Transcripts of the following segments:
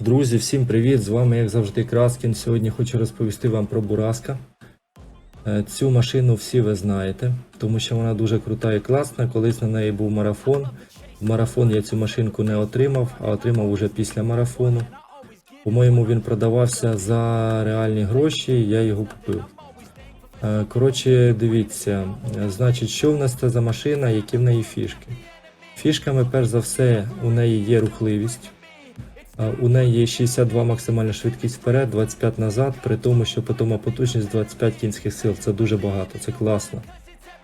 Друзі, всім привіт! З вами, як завжди, Краскін. Сьогодні хочу розповісти вам про Бураска. Е, Цю машину всі ви знаєте, тому що вона дуже крута і класна. Колись на неї був марафон. В марафон я цю машинку не отримав, а отримав уже після марафону. По-моєму, він продавався за реальні гроші, я його купив. Е, Коротше, дивіться, е, значить, що в нас це за машина, які в неї фішки. Фішками, перш за все, у неї є рухливість. У неї є 62 максимальна швидкість вперед, 25 назад, при тому, що питома потужність 25 кінських сил. Це дуже багато, це класно.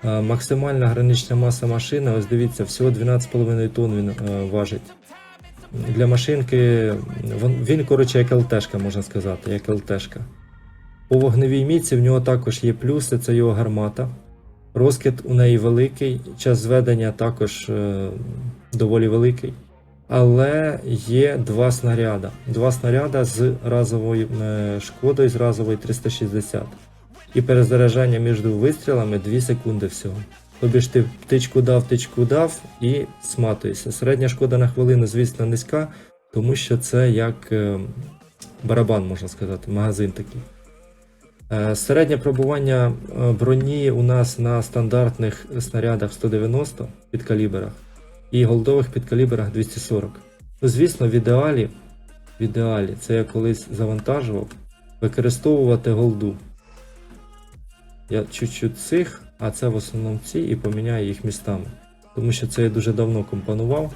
Максимальна гранична маса машини, ось дивіться, всього 12,5 тонн він е, важить. Для машинки він, він коротше, як ЛТшка, можна сказати, як ЛТшка. По вогневій міці в нього також є плюси, це його гармата. Розкид у неї великий, час зведення також е, доволі великий. Але є два снаряда. Два снаряда з разовою е, шкодою, з разової 360. І перезаряджання між вистрілами 2 секунди всього. Тобі ж ти птичку дав, птичку дав і сматуєшся. Середня шкода на хвилину, звісно, низька, тому що це як е, барабан, можна сказати, магазин такий. Е, Середнє пробування броні у нас на стандартних снарядах 190 підкаліберах і голдових підкаліберах 240. Ну, звісно, в ідеалі, в ідеалі, це я колись завантажував, використовувати голду. Я чуть-чуть цих, а це в основному ці і поміняю їх містами. Тому що це я дуже давно компонував.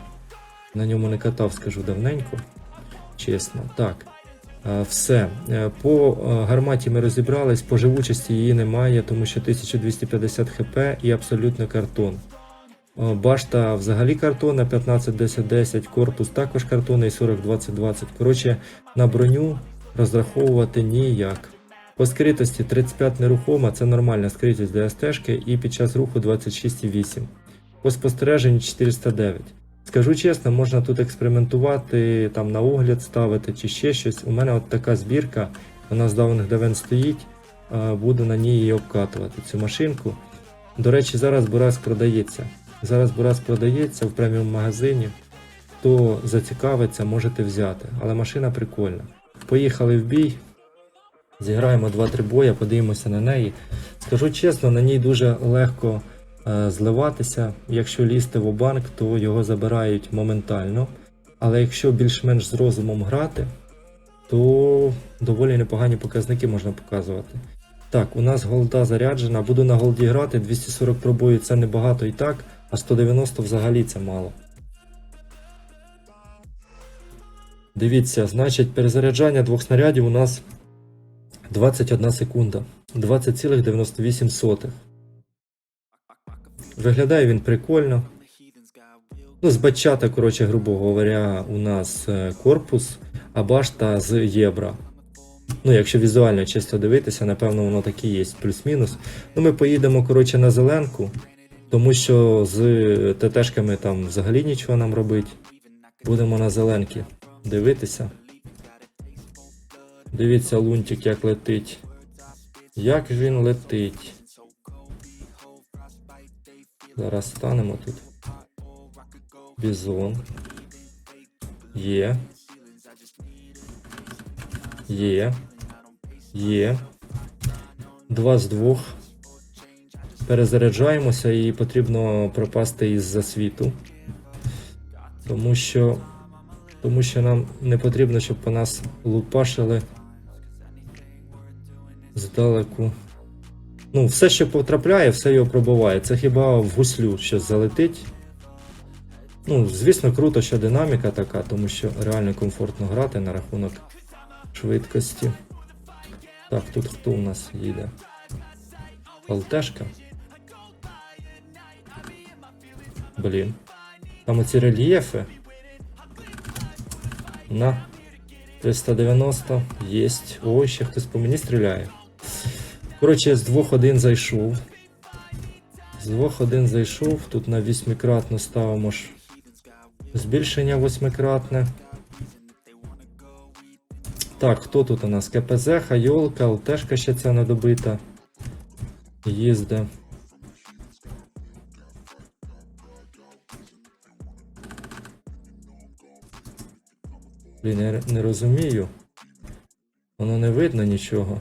На ньому не катав, скажу давненько. Чесно. Так. Е, Все. Е, По е, гарматі ми розібрались, по живучості її немає, тому що 1250 хп і абсолютно картон. Е, Башта взагалі картона 15-10-10, корпус також картонний 40-20-20. Коротше, на броню розраховувати ніяк. По скритості 35 нерухома це нормальна скритість для СТ-шки і під час руху 26,8. По спостереженню 409. Скажу чесно, можна тут експериментувати, там на огляд ставити чи ще щось. У мене от така збірка, вона з давних давен стоїть, е, буду на ній її обкатувати цю машинку. До речі, зараз Бурас продається. Зараз Бурас продається в преміум магазині. Хто зацікавиться, можете взяти. Але машина прикольна. Поїхали в бій. Зіграємо 2-3 боя, подивимося на неї. Скажу чесно, на ній дуже легко е, зливатися. Якщо лізти в банк, то його забирають моментально. Але якщо більш-менш з розумом грати, то доволі непогані показники можна показувати. Так, у нас голда заряджена. Буду на голді грати. 240 пробою це небагато і так, а 190 взагалі це мало. Дивіться, значить, перезаряджання двох снарядів у нас 21 секунда. 20,98. Виглядає він прикольно. Ну, з бачата, коротше, грубо говоря, у нас е, корпус, а башта з єбра. Ну, якщо візуально чисто дивитися, напевно, воно таке є, плюс-мінус. Ну, ми поїдемо, коротше, на зеленку, тому що з ТТшками там взагалі нічого нам робить. Будемо на зеленки дивитися. Дивіться, лунтик як летить. Як він летить. Зараз станемо тут. Бізон. Є. Є. Є. Два з двох. Перезаряджаємося і потрібно пропасти із засвіту. Тому що. Тому що нам не потрібно, щоб по нас лупашили здалеку. Ну, все, що потрапляє, все його пробиває. Це хіба в гуслю щось залетить. Ну, звісно, круто, що динаміка така, тому що реально комфортно грати на рахунок швидкості. Так, тут хто у нас їде? ЛТшка. Блін. Там оці рельєфи. На 390 єсть. Ой, ще хтось по мені стріляє. Коротше, з двох один зайшов. З двох один зайшов. Тут на вісьмикратну ставимо ж збільшення восьмикратне. Так, хто тут у нас? КПЗ, Хайолка, ЛТшка ще ця недобита. Їзде. Блін, я не розумію. Воно не видно нічого.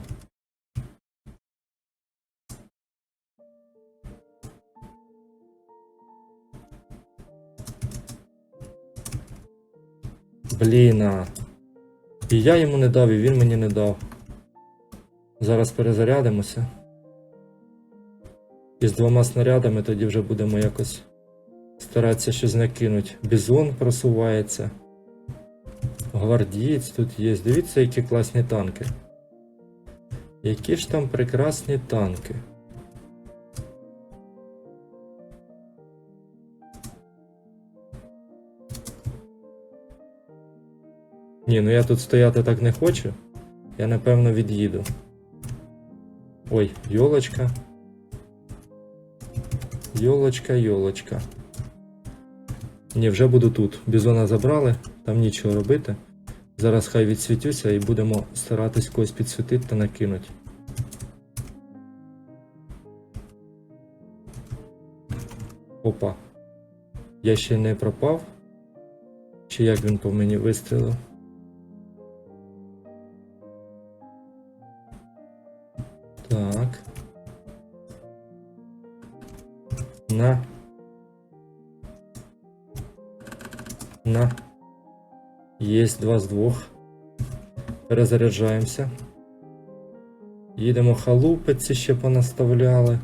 Блін. І я йому не дав, і він мені не дав. Зараз перезарядимося. І з двома снарядами тоді вже будемо якось старатися щось накинути. Бізон просувається. Гвардієць тут є. Дивіться, які класні танки. Які ж там прекрасні танки. Ні, ну я тут стояти так не хочу. Я напевно від'їду. Ой, йолочка. Йолочка, йолочка. Ні, вже буду тут. Бізона забрали, там нічого робити. Зараз хай відсвітюся і будемо старатись когось підсвітити та накинути. Опа. Я ще не пропав. Чи як він по мені вистрілив? Так. На. На. Есть два з двох. Перезаряджаємося. Їдемо халупиці ще понаставляли.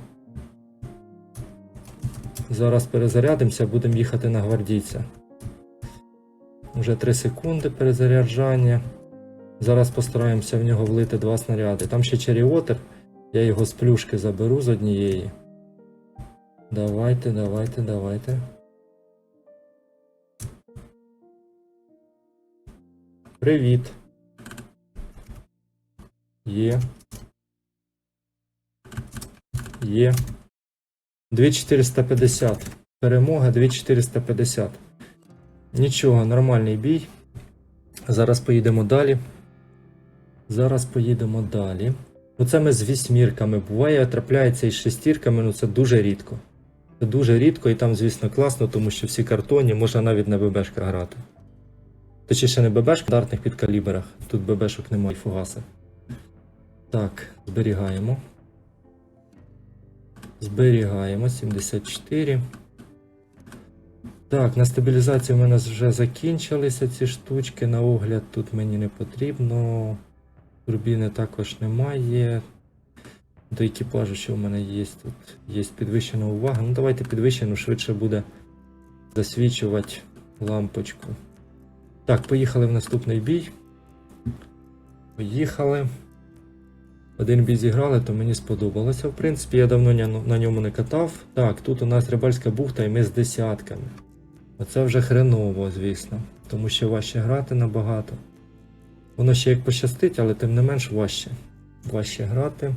Зараз перезарядимося, будемо їхати на гвардійця. Уже 3 секунди перезаряджання. Зараз постараємося в нього влити два снаряди. Там ще черіотер. Я його з плюшки заберу з однієї. Давайте, давайте, давайте. Привіт. Є. Є. 2450. Перемога 2450. Нічого, нормальний бій. Зараз поїдемо далі. Зараз поїдемо далі. Ну це ми з вісьмірками. Буває, трапляється із шестірками, ну це дуже рідко. Це дуже рідко і там, звісно, класно, тому що всі картоні можна навіть на ББшках грати. Точніше не ББшках, а стандартних підкаліберах. Тут ББшок немає, фугаси. Так, зберігаємо. Зберігаємо 74. Так, на стабілізацію в мене вже закінчилися ці штучки. На огляд тут мені не потрібно. Турбіни також немає. До екіпажу, що в мене є тут. Є підвищена увага. Ну давайте підвищену, швидше буде засвічувати лампочку. Так, поїхали в наступний бій. Поїхали. Один бій зіграли, то мені сподобалося. В принципі, я давно на ньому не катав. Так, тут у нас рибальська бухта і ми з десятками. Оце вже хреново, звісно. Тому що важче грати набагато. Воно ще як пощастить, але тим не менш важче. Важче грати.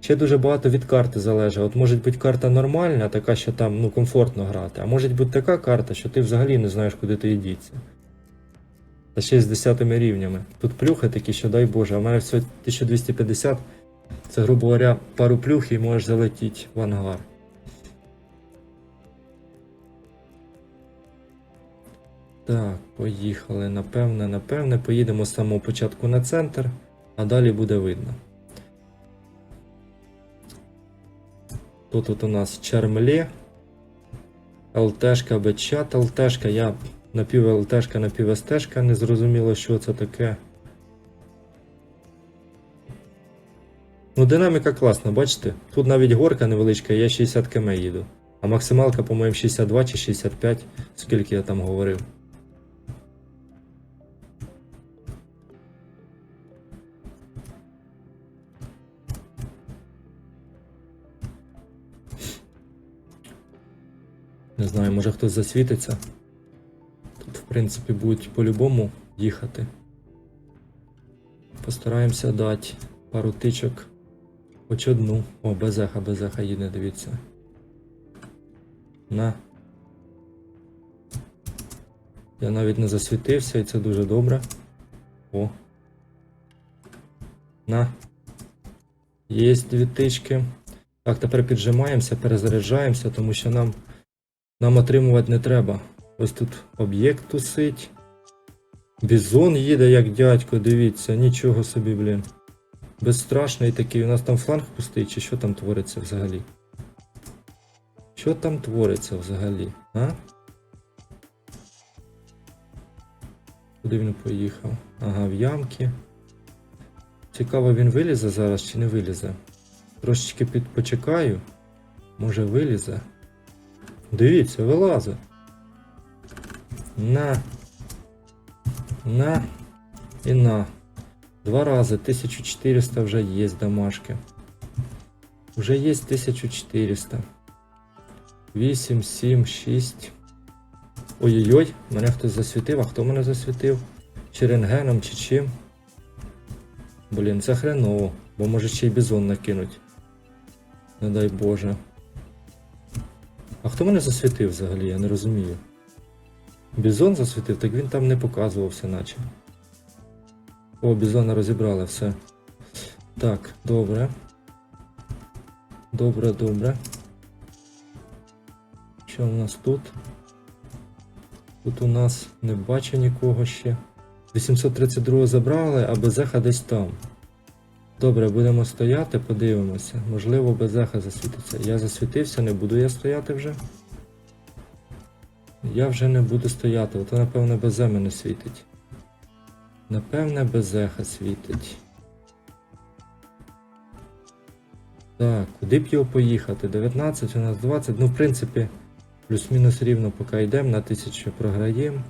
Ще дуже багато від карти залежить. От може бути карта нормальна, така, що там ну, комфортно грати, а може бути така карта, що ти взагалі не знаєш, куди ти йдіться. Та ще й з 10 рівнями. Тут плюхи такі, що дай Боже, а в мене всього 1250. Це, грубо говоря, пару плюх і можеш залетіти в ангар. Так, поїхали. Напевне, напевне, поїдемо з самого початку на центр, а далі буде видно. Тут от у нас Чармлі, ЛТшка, Бетчат, ЛТшка, я напів ЛТшка, напів СТшка, не зрозуміло, що це таке. Ну, динаміка класна, бачите? Тут навіть горка невеличка, я 60 км їду. А максималка, по-моєму, 62 чи 65, скільки я там говорив. Не знаю, може хтось засвітиться. Принципі, будуть по-любому їхати. Постараємося дати пару тичок. Хоч одну. О, безеха, безеха їде, дивіться. На. Я навіть не засвітився, і це дуже добре. О. На. Є дві тички. Так, тепер піджимаємося, перезаряджаємося, тому що нам нам отримувати не треба. Ось тут об'єкт тусить. Бізон їде як дядько, дивіться, нічого собі, блін. Безстрашний такий. У нас там фланг пустий, чи що там твориться взагалі? Що там твориться взагалі? А? Куди він поїхав? Ага, в ямки. Цікаво, він вилізе зараз чи не вилізе? Трошечки під... почекаю. Може вилізе. Дивіться, вилазить. На. На. І на. Два рази 1400 вже є домашки. Вже є 1400. 8, 7, 6. Ой-ой-ой, мене хтось засвітив, а хто мене засвітив? Чи рентгеном, чи чим? Блін, це хреново, бо може ще й бізон накинуть. Не дай Боже. А хто мене засвітив взагалі? Я не розумію. Бізон засвітив, так він там не показувався, наче. О, бізона розібрали все. Так, добре. Добре, добре. Що у нас тут? Тут у нас не бачу нікого ще. 832 забрали, а безеха десь там. Добре, будемо стояти, подивимося. Можливо, безеха засвітиться. Я засвітився, не буду я стояти вже. Я вже не буду стояти, ото напевно безе мене світить. Напевне, безеха світить. Так, куди б його поїхати? 19, у нас 20. Ну, в принципі, плюс-мінус рівно поки йдемо, на 1000 програємо.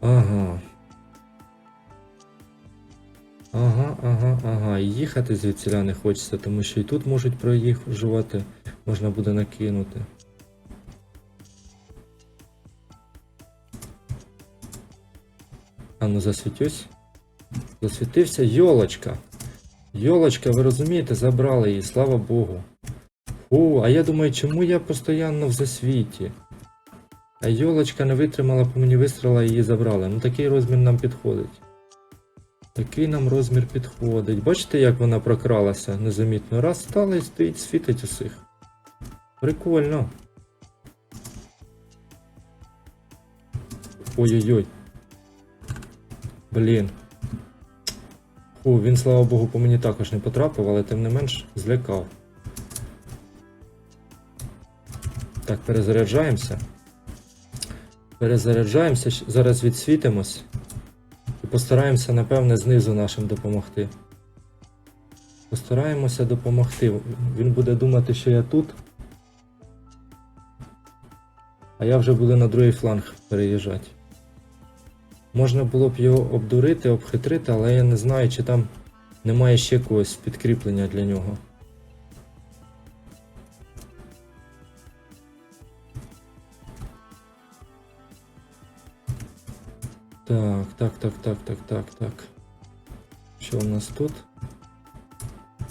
Ага. Ага, ага, ага. І їхати звідсіля не хочеться, тому що і тут можуть проїжджувати, можна буде накинути. А ну засвітюсь. Засвітився йолочка. Йолочка, ви розумієте, забрали її, слава Богу. Фу, а я думаю, чому я постійно в засвіті? А йолочка не витримала, по мені вистріла і її забрали. Ну такий розмір нам підходить. Такий нам розмір підходить. Бачите, як вона прокралася незамітно. Раз стала і стоїть, світить усіх. Прикольно. Ой-ой-ой. Блін. Фу, він, слава Богу, по мені також не потрапив, але тим не менш злякав. Так, перезаряджаємося. Перезаряджаємося, зараз відсвітимось. І постараємося, напевне, знизу нашим допомогти. Постараємося допомогти. Він буде думати, що я тут. А я вже буду на другий фланг переїжджати. Можна було б його обдурити, обхитрити, але я не знаю, чи там немає ще когось підкріплення для нього. Так, так, так, так, так, так, так. Що у нас тут?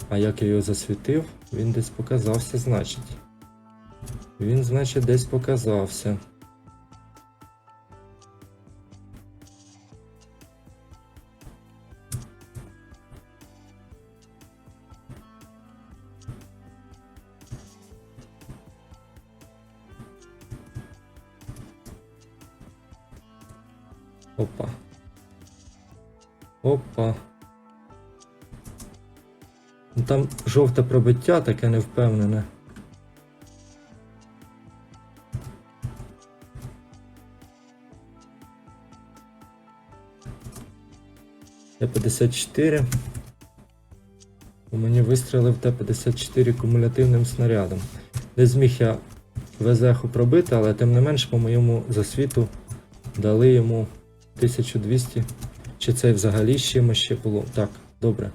А як я його засвітив? Він десь показався, значить. Він, значить, десь показався. Опа. Опа. Ну там жовте пробиття таке невпевнене. Т-54. У мені вистрілив Т-54 кумулятивним снарядом. Не зміг я везеху пробити, але тим не менш по моєму засвіту дали йому 1200. Чи це взагалі з чимось ще було? Так, добре.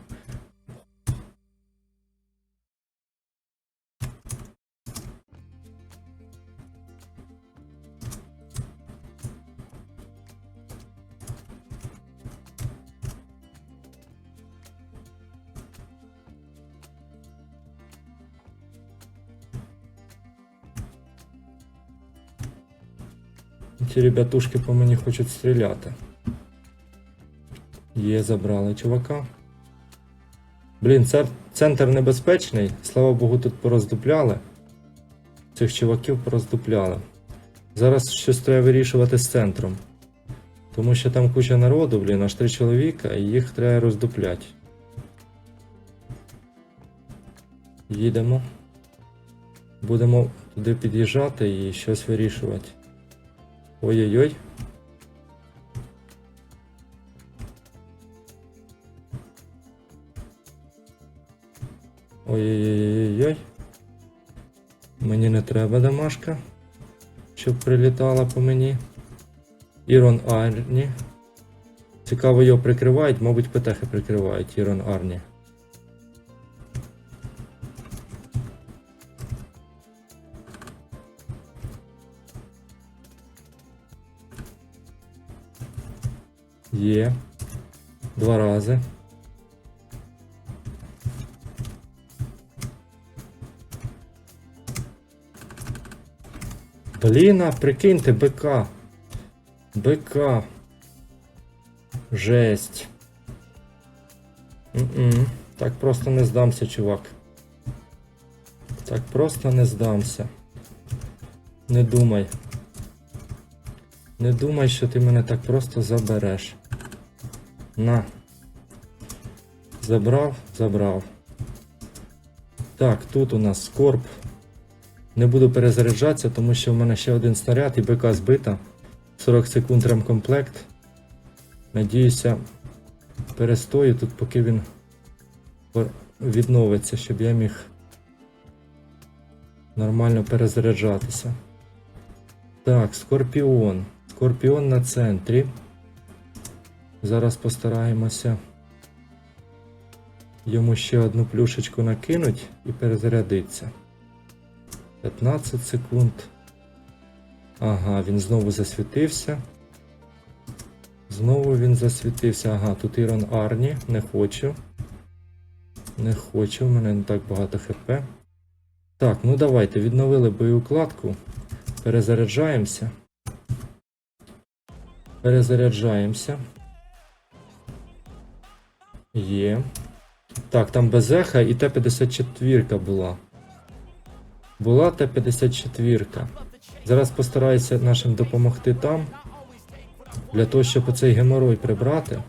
Ті ребятушки по мені хочуть стріляти. Є, забрали чувака. Блін, цер- центр небезпечний. Слава Богу, тут пороздупляли. Цих чуваків пороздупляли. Зараз щось треба вирішувати з центром. Тому що там куча народу, блін, аж три чоловіка, і їх треба роздупляти. Їдемо. Будемо туди під'їжджати і щось вирішувати. Ой-ой-ой. Ой-ой-ой-ой-ой. Мені не треба домашка, щоб прилітала по мені. Ірон Арні. Цікаво, його прикривають, мабуть, ПТХи прикривають Ірон Арні. Є. Два рази. Блін, а прикиньте, БК. БК. Жесть. М-м. Так просто не здамся, чувак. Так просто не здамся. Не думай. Не думай, що ти мене так просто забереш. На. Забрав, забрав. Так, тут у нас скорб. Не буду перезаряджатися, тому що в мене ще один снаряд і БК збита. 40 секунд ремкомплект. Надіюся, перестою тут, поки він відновиться, щоб я міг нормально перезаряджатися. Так, Скорпіон. Скорпіон на центрі. Зараз постараємося йому ще одну плюшечку накинуть і перезарядиться. 15 секунд. Ага, він знову засвітився. Знову він засвітився. Ага, тут Ірон Арні. Не хочу. Не хочу, в мене не так багато хп. Так, ну давайте, відновили боєукладку. Перезаряджаємося. Перезаряджаємося. Є. Так, там без еха і Т-54 була. Була Т-54. Зараз постараюся нашим допомогти там. Для того, щоб оцей геморой прибрати.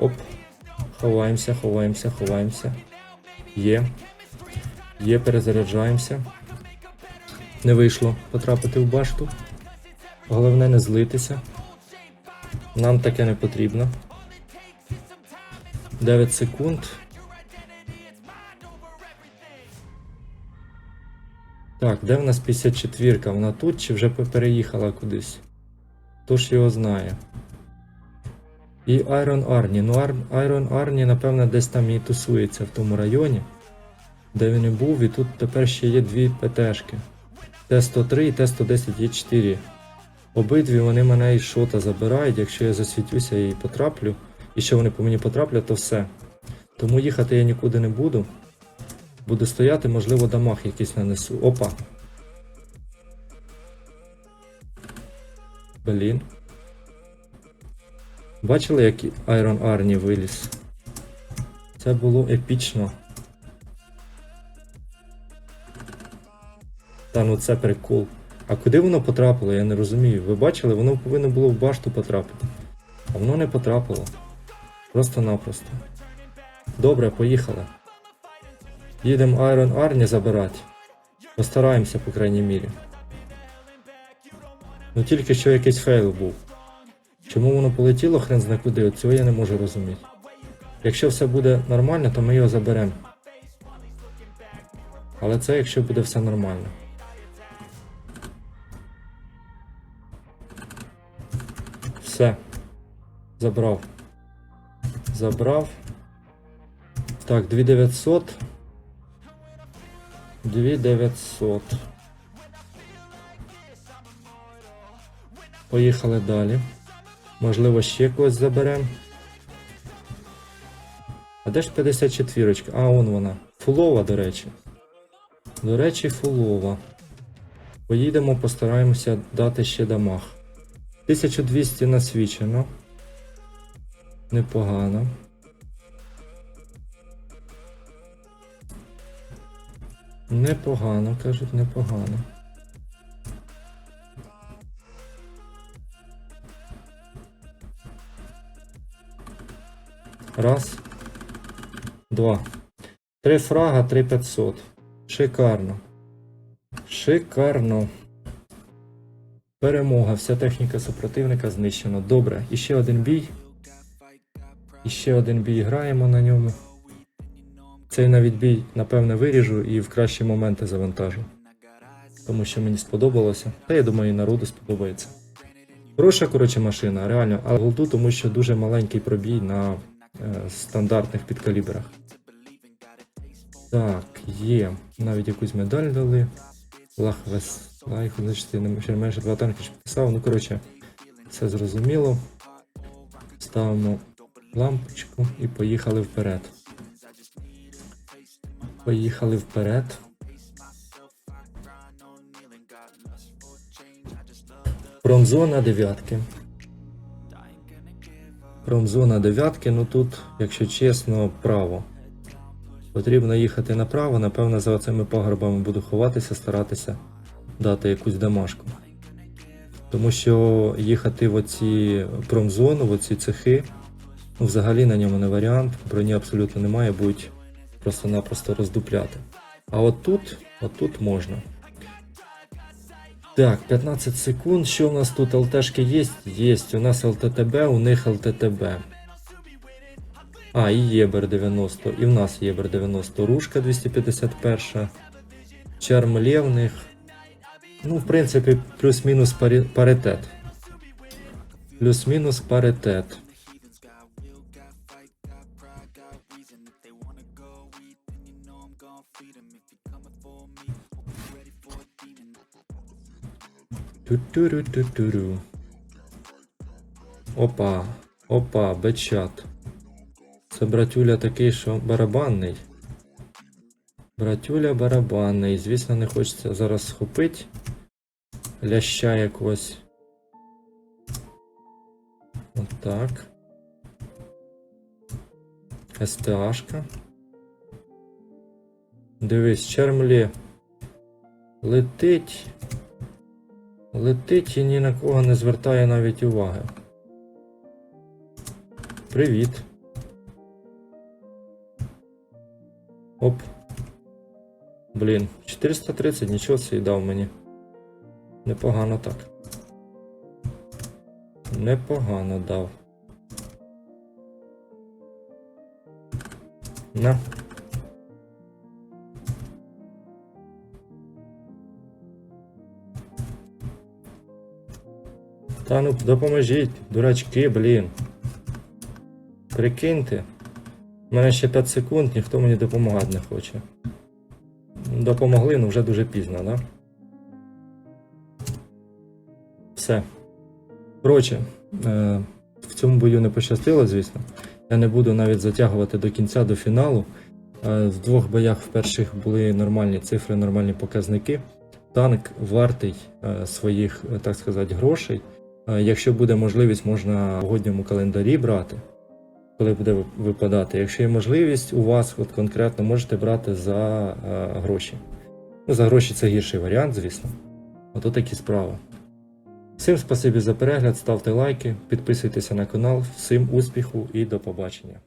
Оп. Ховаємося, ховаємося, ховаємося. Є. Є, перезаряджаємося. Не вийшло потрапити в башту. Головне не злитися. Нам таке не потрібно. 9 секунд. Так, де в нас 54? ка Вона тут чи вже переїхала кудись? Хто ж його знає? І Айрон Арні. Ну, Айрон Арні, напевно, десь там і тусується в тому районі, де він і був, і тут тепер ще є дві ПТшки. Т-103 і Т-110 є 4. Обидві вони мене із шота забирають, якщо я засвітюся і потраплю, і що вони по мені потраплять, то все. Тому їхати я нікуди не буду. Буду стояти, можливо, дамаг якийсь нанесу. Опа. Блін. Бачили, як Айрон Арні виліз? Це було епічно. Та ну це прикол. А куди воно потрапило, я не розумію. Ви бачили, воно повинно було в башту потрапити. А воно не потрапило. Просто-напросто. Добре, поїхали. Їдемо Айрон Арні забирати. Постараємося, по крайній мірі. Ну тільки що якийсь фейл був. Чому воно полетіло хрен зна куди, от цього я не можу розуміти. Якщо все буде нормально, то ми його заберемо. Але це якщо буде все нормально. Забрав. Забрав. Так, 2900. 2900. Поїхали далі. Можливо, ще когось заберемо. А де ж 54? А, он вона. Фулова, до речі. До речі, фулова. Поїдемо, постараємося дати ще дамаг. 1200 насвічено. Непогано. Непогано, кажуть, непогано. Раз. Два. Три фрага, три 500. Шикарно. Шикарно. Перемога. Вся техніка супротивника знищена. Добре. І ще один бій. І ще один бій граємо на ньому. Цей навіть бій, напевне, виріжу і в кращі моменти завантажу. Тому що мені сподобалося. Та я думаю, і народу сподобається. Хороша, коротше, машина, реально, але голду, тому що дуже маленький пробій на е, стандартних підкалібрах. Так, є. Навіть якусь медаль дали. Лахвес. Лайх, значить, ще менше два танки підписав. Ну, коротше, все зрозуміло. Ставимо лампочку і поїхали вперед. Поїхали вперед. Промзона дев'ятки. Промзона дев'ятки, ну тут, якщо чесно, право. Потрібно їхати направо, напевно, за цими пагорбами буду ховатися, старатися дати якусь домашку. Тому що їхати в оці промзону, в оці цехи, ну взагалі на ньому не варіант, броні абсолютно немає, будуть просто-напросто роздупляти. А от тут, от тут можна. Так, 15 секунд. Що у нас тут ЛТшки є? Є. У нас ЛТТБ, у них ЛТТБ. А, і Єбер 90, і в нас Єбер 90, Рушка 251, Чарм Лєвних. Ну, в принципі, плюс-мінус паритет. Плюс-мінус паритет. Ту-туру-ту-туру. Опа, опа, бечат. Це братюля такий, що барабанний. Братюля барабанний. Звісно, не хочеться зараз схопити ляща якогось. Отак. СТАшка. Дивись, чермлі. Летить. Летить і ні на кого не звертає навіть уваги. Привіт. Оп. Блін, 430 нічого собі дав мені. Непогано так. Непогано дав. На. Та ну допоможіть, дурачки, блін. Прикиньте. У мене ще 5 секунд, ніхто мені допомагати не хоче. Допомогли, ну вже дуже пізно, да? Все. Коротше, е, в цьому бою не пощастило, звісно. Я не буду навіть затягувати до кінця, до фіналу. Е, в двох боях в перших були нормальні цифри, нормальні показники. Танк вартий е, своїх, так сказати, грошей. Е, якщо буде можливість, можна в годньому календарі брати, коли буде випадати. Якщо є можливість у вас, от конкретно можете брати за е, гроші. Ну, за гроші це гірший варіант, звісно. Ото такі справи. Всім спасибі за перегляд, ставте лайки, підписуйтеся на канал. Всім успіху і до побачення.